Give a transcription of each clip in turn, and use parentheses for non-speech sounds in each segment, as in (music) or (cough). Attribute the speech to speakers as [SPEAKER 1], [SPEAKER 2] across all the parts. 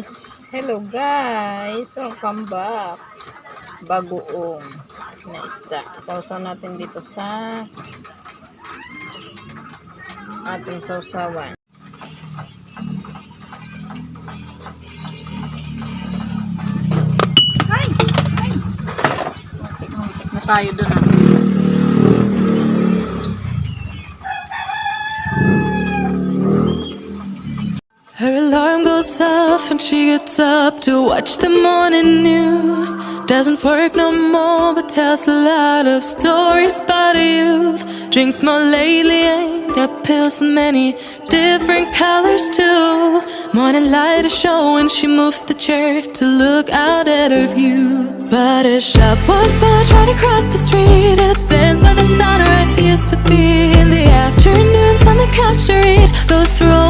[SPEAKER 1] guys! Hello guys! Welcome back! Bagoong na isda. Sausaw natin dito sa ating sausawan. Ay! Ay! Muntik-muntik na tayo dun ah.
[SPEAKER 2] Her alarm goes and she gets up to watch the morning news. Doesn't work no more, but tells a lot of stories about her youth. Drinks more lately, ain't got pills in many different colors too. Morning light is showing, she moves the chair to look out at her view. But a shop was built right across the street, and it stands by the sunrise. Used to be in the afternoons on the couch to read, goes through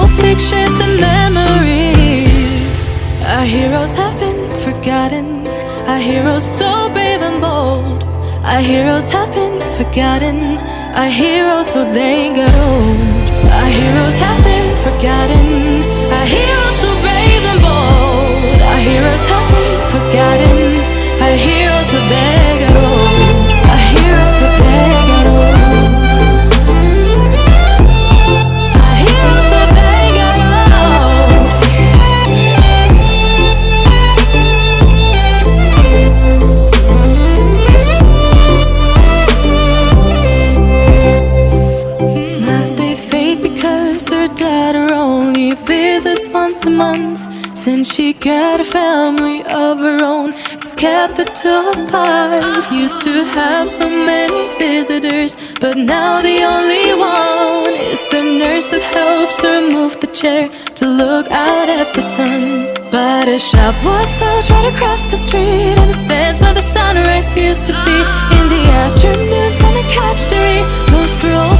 [SPEAKER 2] Our heroes have been forgotten. Our heroes so they got old. Once a month. Since she got a family of her own, it's kept the two apart. Used to have so many visitors, but now the only one is the nurse that helps her move the chair to look out at the sun. But a shop was built right across the street, and it stands where the sunrise used to be. In the afternoons on the couch to read, goes through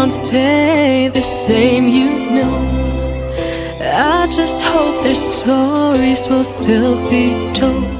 [SPEAKER 2] Don't stay the same, you know. I just hope their stories will still be told.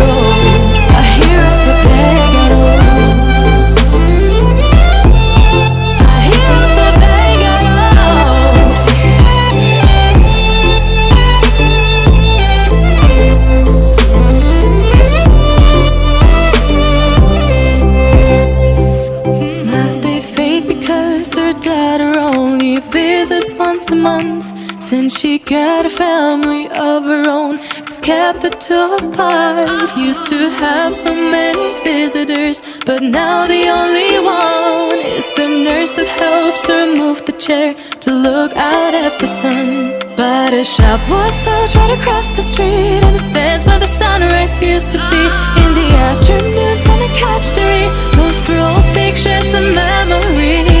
[SPEAKER 2] She got a family of her own, it's kept the two apart. Used to have so many visitors, but now the only one is the nurse that helps her move the chair to look out at the sun. But a shop was built right across the street, and it stands where the sunrise used to be. In the afternoons on the couch to read, goes through old pictures and memories.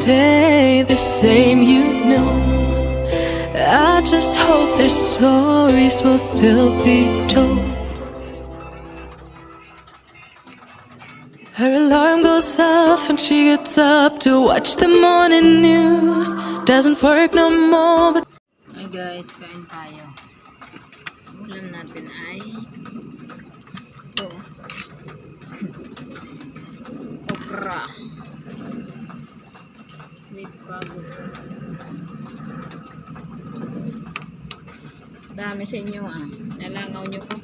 [SPEAKER 2] stay the same, you know. I just hope their stories will still be told. Her alarm goes off and she gets up to watch the morning news. Doesn't work no more, but
[SPEAKER 1] Ay guys, kain tayo. Ulam natin ay ito. (laughs) Okra. Bago. Dami sa inyo ah. Nalangaw nyo ko.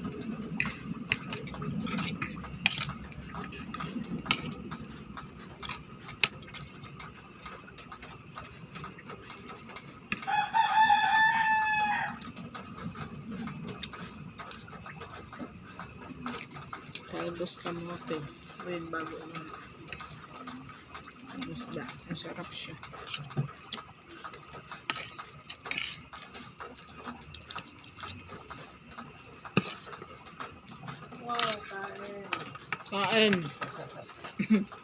[SPEAKER 1] Talbos kamote with bago ng isda. Masarap siya. Kain. (laughs)